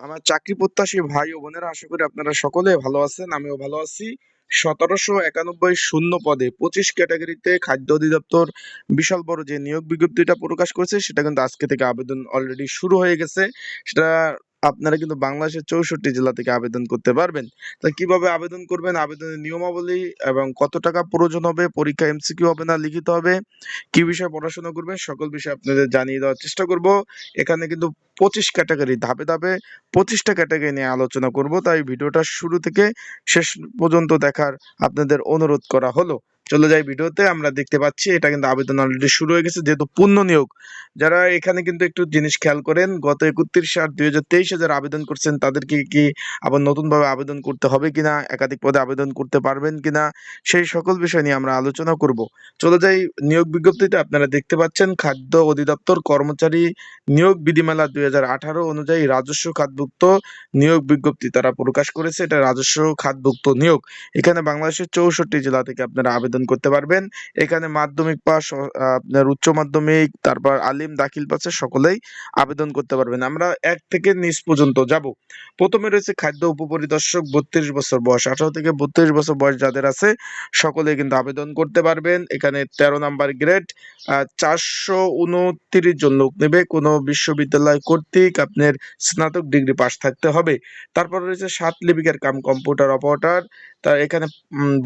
আমার চাকরি প্রত্যাশী ভাই ও বোনেরা, আশা করি আপনারা সকলে ভালো আছেন, আমিও ভালো আছি। সতেরোশো একানব্বই শূন্য পদে পঁচিশ ক্যাটাগরিতে খাদ্য অধিদপ্তর বিশাল বড় যে নিয়োগ বিজ্ঞপ্তিটা প্রকাশ করেছে, সেটা কিন্তু আজকে থেকে আবেদন অলরেডি শুরু হয়ে গেছে। সেটা আপনারা কিন্তু বাংলাদেশের চৌষট্টি জেলা থেকে আবেদন করতে পারবেন। তা কীভাবে আবেদন করবেন? আবেদনের নিয়মাবলী এবং কত টাকা প্রয়োজন হবে? পরীক্ষা এমসিকিউ হবে না, লিখিত হবে। কি বিষয়ে পড়াশোনা করবেন? সকল বিষয়ে আপনাদের জানিয়ে দেওয়ার চেষ্টা করব। এখানে কিন্তু পঁচিশ ক্যাটাগরি ধাপে ধাপে পঁচিশটা ক্যাটাগরি নিয়ে আলোচনা করব। তাই ভিডিওটা শুরু থেকে শেষ পর্যন্ত দেখার আপনাদের অনুরোধ করা হলো। চলে যাই ভিডিওতে, আমরা দেখতে পাচ্ছি এটা কিন্তু আবেদন অলরেডি শুরু হয়ে গেছে, যেহেতু পূর্ণ নিয়োগ। যারা এখানে কিন্তু একটু জিনিস খেয়াল করেন, গত একত্রিশ আট দুই হাজার তেইশে যারা আবেদন করছেন, তাদেরকে কি আবার নতুনভাবে আবেদন করতে হবে কিনা, একাধিক পদে আবেদন করতে পারবেন কিনা, সেই সকল বিষয় নিয়ে আমরা আলোচনা করব। চলে যাই নিয়োগ বিজ্ঞপ্তিতে, আপনারা দেখতে পাচ্ছেন খাদ্য অধিদপ্তর কর্মচারী নিয়োগ বিধিমালা দুই হাজার আঠারো অনুযায়ী রাজস্ব খাতভুক্ত নিয়োগ বিজ্ঞপ্তি তারা প্রকাশ করেছে, এটা রাজস্ব খাতভুক্ত নিয়োগ। এখানে বাংলাদেশের চৌষট্টি জেলা থেকে আপনারা আবেদন করতে পারবেন। এখানে মাধ্যমিক পাস আপনার উচ্চ মাধ্যমিক, তারপর আলিম, দাখিল পাশে সকলেই আবেদন করতে পারবেন। আমরা এক থেকে নিচ পর্যন্ত যাব। প্রথমে রয়েছে খাদ্য উপপরিদর্শক, বত্রিশ বছর বয়স। আঠারো থেকে বত্রিশ বছর বয়স যাদের আছে সকলে কিন্তু আবেদন করতে পারবেন। এখানে তেরো নাম্বার গ্রেড চারশো উনত্রিশ জন লোক নেবে। কোনো বিশ্ববিদ্যালয় কর্তৃক আপনার স্নাতক ডিগ্রি পাস থাকতে হবে। তারপর রয়েছে সাত লিপিকার কাম কম্পিউটার অপারেটর। তা এখানে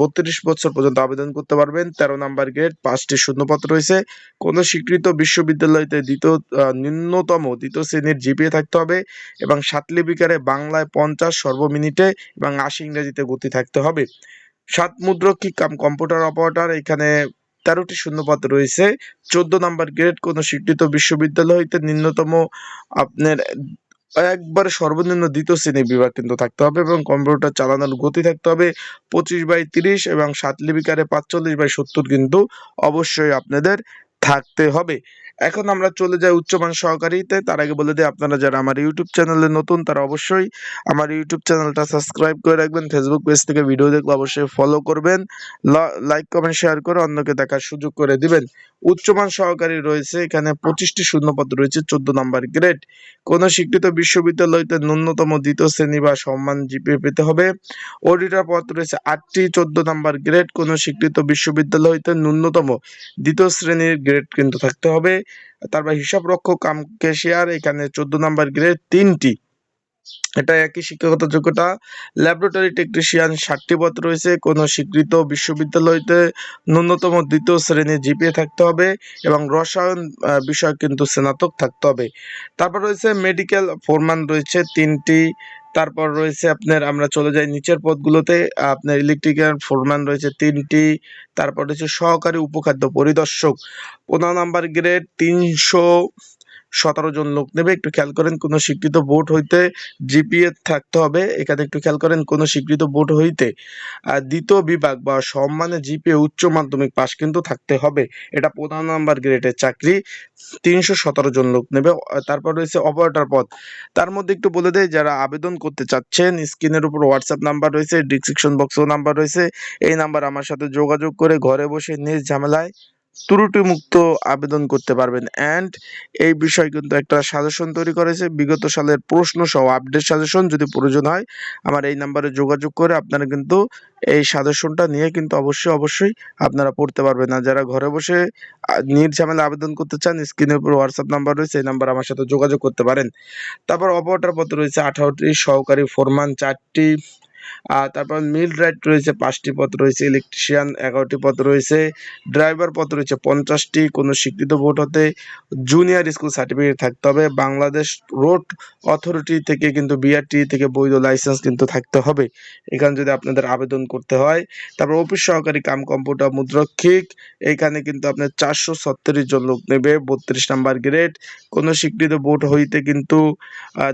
বত্রিশ বছর পর্যন্ত আবেদন করতে পারবেন। তেরো নাম্বার গ্রেড, পাঁচটি শূন্যপত্র রয়েছে। কোন স্বীকৃত বিশ্ববিদ্যালয়তে দ্বিতীয় ন্যূনতম দ্বিতীয় শ্রেণির জিপিএ থাকতে হবে এবং সাত লিপিকারে বাংলায় পঞ্চাশ সর্বমিনিটে এবং আশি ইংরেজিতে গতি থাকতে হবে। সাত মুদ্রক্ষিক কাম কম্পিউটার অপারেটর, এখানে তেরোটি শূন্যপদ রয়েছে। চোদ্দ নাম্বার গ্রেড, কোন স্বীকৃত বিশ্ববিদ্যালয় হইতে আপনার একবারে সর্বনিম্ন দ্বিতীয় শ্রেণির বিভাগ কিন্তু থাকতে হবে এবং কম্পিউটার চালানোর গতি থাকতে হবে পঁচিশ বাই তিরিশ এবং সাত লিপিকারে পাঁচচল্লিশ বাই সত্তর কিন্তু অবশ্যই আপনাদের থাকতে হবে। এখন আমরা চলে যাই উচ্চমান সহকারীতে। তার আগে বলে দিই, আপনারা যারা আমার ইউটিউব চ্যানেলে নতুন, তারা অবশ্যই আমার ইউটিউব চ্যানেলটা সাবস্ক্রাইব করে রাখবেন। ফেসবুক পেজ থেকে ভিডিও দেখলে অবশ্যই ফলো করবেন। লাইক কমেন্ট শেয়ার করে অন্যকে দেখার সুযোগ করে দিবেন। উচ্চমান সহকারী রয়েছে, এখানে পঁচিশটি শূন্যপদ রয়েছে, চোদ্দ নাম্বার গ্রেড কোনো স্বীকৃত বিশ্ববিদ্যালয়তে ন্যূনতম দ্বিতীয় শ্রেণি বা সম্মান জিপিএ পেতে হবে। অডিটর পদ রয়েছে আটটি, চোদ্দ নম্বর গ্রেড কোনো স্বীকৃত বিশ্ববিদ্যালয়তে ন্যূনতম দ্বিতীয় শ্রেণির গ্রেড কিন্তু থাকতে হবে। তারপর হিসাব রক্ষক কাম ক্যাশিয়ার এখানে চোদ্দ নাম্বার গ্রেড তিনটি। এটা একই শিক্ষাগত যোগ্যতা। ল্যাবরেটরি টেকনিশিয়ান ষাটটি পদ রয়েছে। কোন স্বীকৃত বিশ্ববিদ্যালয়তে ন্যূনতম দ্বিতীয় শ্রেণির জিপিএ থাকতে হবে এবং রসায়ন বিষয় কিন্তু স্নাতক থাকতে হবে। তারপর রয়েছে মেডিকেল ফোরম্যান রয়েছে তিনটি। তারপর রয়েছে আপনার, আমরা চলে যাই নিচের পদগুলোতে। আপনার ইলেকট্রিক্যাল ফোরম্যান রয়েছে তিনটি, তারপর রয়েছে সহকারী উপখাদ্য পরিদর্শক। পনেরো নাম্বার গ্রেড তিনশো সতেরো জন লোক নেবে। একটু খেয়াল করেন, কোনো স্বীকৃত বোর্ড হইতে জিপিএ থাকতে হবে। এখানে একটু খেয়াল করেন, কোনো স্বীকৃত বোর্ড হইতে আর দ্বিতীয় বিভাগ বা সম্মানে জিপিএ উচ্চ মাধ্যমিক পাশ কিন্তু থাকতে হবে। এটা প্রধান নাম্বার গ্রেডের চাকরি, তিনশো সতেরো জন লোক নেবে। তারপর রয়েছে অপারেটর পদ। তার মধ্যে একটু বলে দেয় যারা আবেদন করতে চাচ্ছেন, স্ক্রিনের উপর হোয়াটসঅ্যাপ নাম্বার রয়েছে, ডিসক্রিপশন বক্সও নাম্বার রয়েছে। এই নাম্বার আমার সাথে যোগাযোগ করে ঘরে বসে নিজ ঝামেলায় ত্রুটি মুক্ত আবেদন করতে পারবেন। অ্যান্ড এই বিষয় কিন্তু একটা সাজেশন তৈরি করেছে। বিগত সালের প্রশ্ন সহ আপডেট সাজেশন যদি প্রয়োজন হয়, আমার এই নাম্বারে যোগাযোগ করে আপনারা কিন্তু এই সাজেশনটা নিয়ে কিন্তু অবশ্যই অবশ্যই আপনারা পড়তে পারবেন। না যারা ঘরে বসে নির্ঝামেলা আবেদন করতে চান স্ক্রিনের উপর হোয়াটসঅ্যাপ নাম্বার রয়েছে, এই নাম্বার আমার সাথে যোগাযোগ করতে পারেন। তারপর অপারেটর পদ রয়েছে আঠারোটি সহকারী ফোরমান চারটি আর তারপর মিল রাইট রয়েছে, পাঁচটি পদ রয়েছে ইলেকট্রিশিয়ান এগারোটি পদ রয়েছে ড্রাইভার পদ রয়েছে পঞ্চাশটি, কোনো স্বীকৃত বোর্ড হতে জুনিয়র স্কুল সার্টিফিকেট থাকতে হবে। বাংলাদেশ রোড অথরিটি থেকে কিন্তু বিআরটি থেকে বৈধ লাইসেন্স কিন্তু থাকতে হবে। এখানে যদি আপনাদের আবেদন করতে হয়, তারপর অফিস সহকারী কাম কম্পিউটার মুদ্রক্ষিক, এখানে কিন্তু আপনার চারশো ছত্রিশ জন লোক নেবে, বত্রিশ নাম্বার গ্রেড কোনো স্বীকৃত বোর্ড হইতে কিন্তু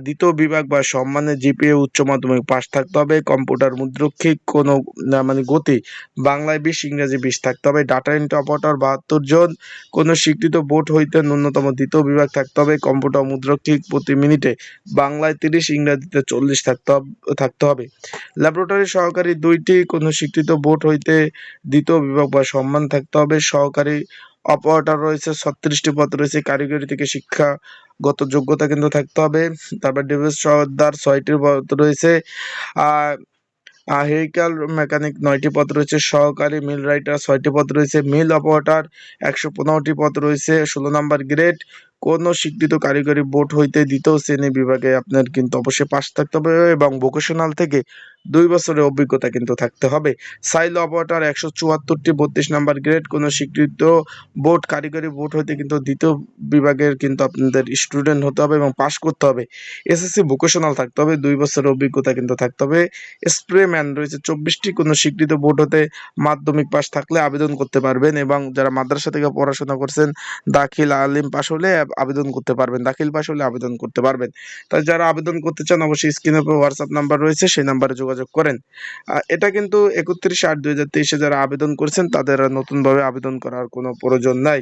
দ্বিতীয় বিভাগ বা সম্মানের জিপিএ উচ্চ মাধ্যমিক পাস থাকতে হবে। কম্পিউটার মুদ্রক্ষিক কোনো মানে গতি বাংলায় বিশ ইংরেজি বিশ থাকতে হবে ডাটা এন্ট্রি অপারেটর বাহাত্তর জন, কোনো স্বীকৃত বোর্ড হইতে ন্যূনতম দ্বিতীয় বিভাগ থাকতে হবে কম্পিউটার মুদ্রক্ষিক প্রতি মিনিটে বাংলায় তিরিশ, ইংরেজিতে চল্লিশ থাকতে থাকতে হবে। ল্যাবরেটরি সহকারী দুইটি, কোনো স্বীকৃত বোর্ড হইতে দ্বিতীয় বিভাগ বা সম্মান থাকতে হবে। সহকারী অপারেটর রয়েছে, ছত্রিশটি পদ রয়েছে। কারিগরি থেকে শিক্ষা গত যোগ্যতা কিন্তু থাকতে হবে। তারপর ডিভিস সর্দার ছয়টি পদ রয়েছে। আর ভেহিক্যাল মেকানিক নয়টি পদ রয়েছে। সহকারী মিল রাইটার ছয়টি পদ রয়েছে। মিল অপারেটার একশো পনেরোটি পদ রয়েছে। ষোলো নম্বর গ্রেড কোন স্বীকৃত কারিগরি বোর্ড হইতে দ্বিতীয় শ্রেণি বিভাগে আপনার কিন্তু অবশ্যই পাশ থাকতে হবে এবং ভোকেশনাল থেকে দুই বছরের অভিজ্ঞতা কিন্তু থাকতে হবে। সাইল অপারেটর একশো চুয়াত্তরটি বত্রিশ নাম্বার গ্রেড কোন স্বীকৃত বোর্ড, কারিগরি বোর্ড হইতে কিন্তু দ্বিতীয় বিভাগের কিন্তু আপনাদের স্টুডেন্ট হতে হবে এবং পাশ করতে হবে। এসএসসি ভোকেশনাল থাকতে হবে, দুই বছরের অভিজ্ঞতা কিন্তু থাকতে হবে। স্প্রে ম্যান রয়েছে, চব্বিশটি কোনো স্বীকৃত বোর্ড হতে মাধ্যমিক পাশ থাকলে আবেদন করতে পারবেন এবং যারা মাদ্রাসা থেকে পড়াশোনা করছেন, দাখিল আলিম পাশ হলে আবেদন করতে পারবেন, দাখিল পাশ হলে আবেদন করতে পারবেন। তাই যারা আবেদন করতে চান, অবশ্যই স্ক্রিনের উপর হোয়াটসঅ্যাপ নাম্বার রয়েছে, সেই নাম্বারে যোগাযোগ করেন। এটা কিন্তু একত্রিশ আট দুই হাজার তেইশে যারা আবেদন করেছেন, তাদের নতুনভাবে আবেদন করার কোনো প্রয়োজন নাই।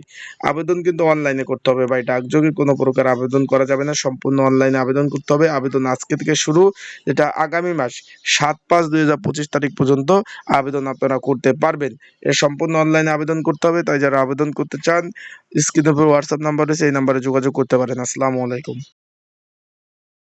আবেদন কিন্তু অনলাইনে করতে হবে বা ডাকযোগে কোনো প্রকার আবেদন করা যাবে না, সম্পূর্ণ অনলাইনে আবেদন করতে হবে। আবেদন আজকে থেকে শুরু, যেটা আগামী মাস, সাত পাঁচ দুই হাজার পঁচিশ তারিখ পর্যন্ত আবেদন আপনারা করতে পারবেন। এর সম্পূর্ণ অনলাইনে আবেদন করতে হবে, তাই যারা আবেদন করতে চান স্ক্রিনের উপর হোয়াটসঅ্যাপ নাম্বার রয়েছে এই নাম্বারে যোগাযোগ করতে পারেন। আসসালামু আলাইকুম।